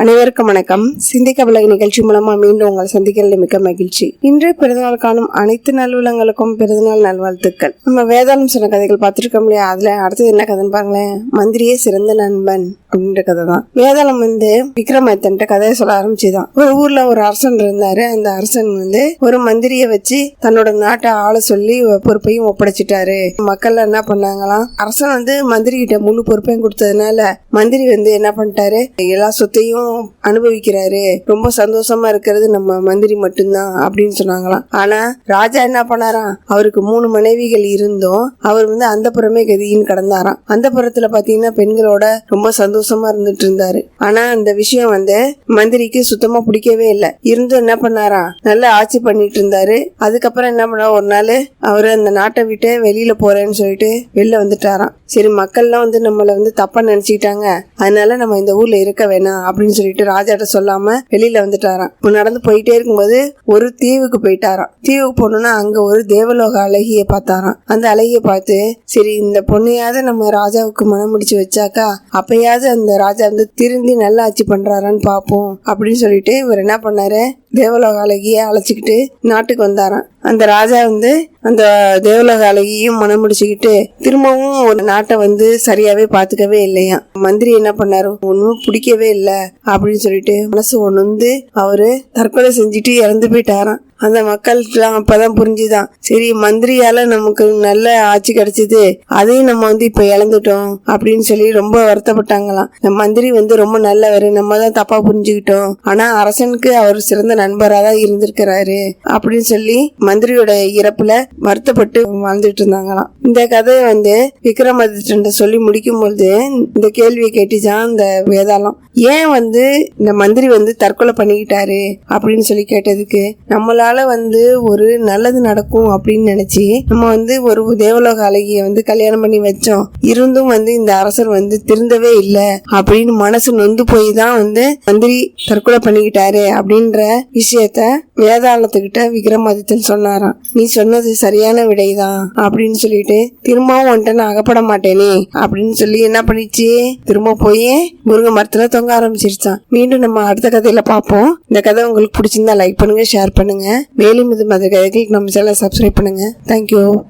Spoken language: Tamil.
அனைவருக்கும் வணக்கம். சிந்திக்க விலகு நிகழ்ச்சி மூலமா மீண்டும் உங்களை சந்திக்கிறது மிக்க மகிழ்ச்சி. இன்று பிறந்தநாள் காணும் அனைத்து நல்லுள்ளங்களுக்கும் பிறந்தநாள் நல்வாழ்த்துக்கள். நம்ம வேதாளம் சொன்ன கதைகள் பார்த்துருக்கோம் இல்லையா? அதுல அடுத்தது என்ன கதைன்னு பாருங்களேன். மந்திரியே சிறந்த நண்பன் அப்படின்ற கதை தான். வேதாளம் வந்து விக்ரமாதித்தன்ட்ட கதையை சொல்ல ஆரம்பிச்சுதான். ஒரு ஊர்ல ஒரு அரசன் இருந்தாரு. அந்த அரசன் வந்து ஒரு மந்திரியை வச்சு தன்னோட நாட்டை ஆள சொல்லி பொறுப்பையும் ஒப்படைச்சிட்டாரு. மக்கள் என்ன பண்ணாங்களாம்? அரசன் வந்து மந்திரி கிட்ட முழு பொறுப்பையும் கொடுத்ததுனால மந்திரி வந்து என்ன பண்ணிட்டாரு? எல்லா சொத்தையும் அனுபவிக்கிறாரு. ரொம்ப சந்தோஷமா இருக்கிறது நம்ம மந்திரி மட்டும்தான் அப்படின்னு சொன்னாங்களாம் ஆனா ராஜா என்ன பண்ணாராம்? அவருக்கு மூணு மனைவிகள் இருந்தும் அவர் வந்து அந்த புறமே கதின்னு கடந்தாராம். அந்த புறத்துல பாத்தீங்கன்னா பெண்களோட ரொம்ப சந்தோஷமா இருந்துட்டு இருந்தாரு. ஆனா அந்த விஷயம் வந்து மந்திரிக்கு சுத்தமா பிடிக்கவே இல்லை. இருந்தும் என்ன பண்ணாராம்? நல்ல ஆட்சி பண்ணிட்டு இருந்தாரு. அதுக்கப்புறம் என்ன பண்ணா ஒரு நாள் அவர் அந்த நாட்டை விட்டு வெளியில போறேன்னு சொல்லிட்டு வெளில வந்துட்டாராம். சரி மக்கள்லாம் வந்து நம்மளை வந்து தப்பா நினைச்சுக்கிட்டாங்க. அதனால நம்ம இந்த ஊர்ல இருக்க வேணாம் அப்படின்னு சொல்லிட்டு ராஜாட்ட சொல்லாம வெளியில வந்துட்டாராம். இப்போ நடந்து போயிட்டே இருக்கும்போது ஒரு தீவுக்கு போயிட்டாராம். தீவுக்கு போனோம்னா அங்க ஒரு தேவலோக அழகிய பார்த்தாராம். அந்த அழகிய பார்த்து சரி இந்த பொண்ணையாவது நம்ம ராஜாவுக்கு மனம் முடிச்சு வச்சாக்கா அப்பயாவது அந்த ராஜா வந்து திருந்தி நல்லா ஆட்சி பண்றாரான்னு பார்ப்போம் அப்படின்னு சொல்லிட்டு இவர் என்ன பண்ணாரு? தேவலோக அழகிய அழைச்சிக்கிட்டு நாட்டுக்கு வந்தாராம். அந்த ராஜா வந்து அந்த தேவலோக அழகியும் மனம் முடிச்சுக்கிட்டு திரும்பவும் ஒரு நாட்டை வந்து சரியாவே பாத்துக்கவே இல்லையா மந்திரி என்ன பண்ணாரு? ஒன்றும் பிடிக்கவே இல்லை அப்படின்னு சொல்லிட்டு மனசு ஒன்று அவரு தற்கொலை செஞ்சுட்டு இறந்து போயிட்டாராம். அந்த மக்கள்லாம் அப்பதான் புரிஞ்சுதான். சரி மந்திரியால நமக்கு நல்ல ஆட்சி கிடைச்சது அதையும் நம்ம வந்து இப்ப இழந்துட்டோம் அப்படின்னு சொல்லி ரொம்ப வருத்தப்பட்டாங்களாம். மந்திரி வந்து ரொம்ப நல்லவர் நம்ம தான் தப்பா புரிஞ்சுக்கிட்டோம். ஆனா அரசனுக்கு அவர் சிறந்த நண்பராக தான் இருந்திருக்கிறாரு அப்படின்னு சொல்லி மந்திரியோட இறப்புல வருத்தப்பட்டு வாழ்ந்துட்டு இருந்தாங்களாம். இந்த கதையை வந்து விக்ரமாதித்யன் சொல்லி முடிக்கும் பொழுது இந்த கேள்வியை கேட்டுச்சான் இந்த வேதாளம். ஏன் வந்து இந்த மந்திரி வந்து தற்கொலை பண்ணிக்கிட்டாரு அப்படின்னு சொல்லி கேட்டதுக்கு நம்மளால வந்து ஒரு நல்லது நடக்கும் அப்படின்னு நினைச்சு நம்ம வந்து ஒரு தேவலோக அழகிய வந்து கல்யாணம் பண்ணி வச்சோம். இருந்தும் வந்து இந்த அரசர் வந்து திருந்தவே இல்லை அப்படின்னு மனசு நொந்து போய் தான் வந்து மந்திரி தற்கொலை பண்ணிக்கிட்டாரு அப்படின்ற விஷயத்த வேதாளத்துக்கிட்ட விக்ரமாதித்தன் சொன்னாராம் நீ சொன்னது சரியான விடைதான் அப்படின்னு சொல்லிட்டு திரும்பவும் வந்துட்டு நான் அகப்பட மாட்டேனே அப்படின்னு சொல்லி என்ன பண்ணிச்சு? திரும்ப போய் முருங்கை மரத்துல தொங்க ஆரம்பிச்சிருச்சான் மீண்டும் நம்ம அடுத்த கதையில பார்ப்போம். இந்த கதை உங்களுக்கு பிடிச்சிருந்தா லைக் பண்ணுங்க ஷேர் பண்ணுங்க. மேலும் இது மத கதைகளுக்கு நம்ம சேனல் சப்ஸ்கிரைப் பண்ணுங்க. தேங்க்யூ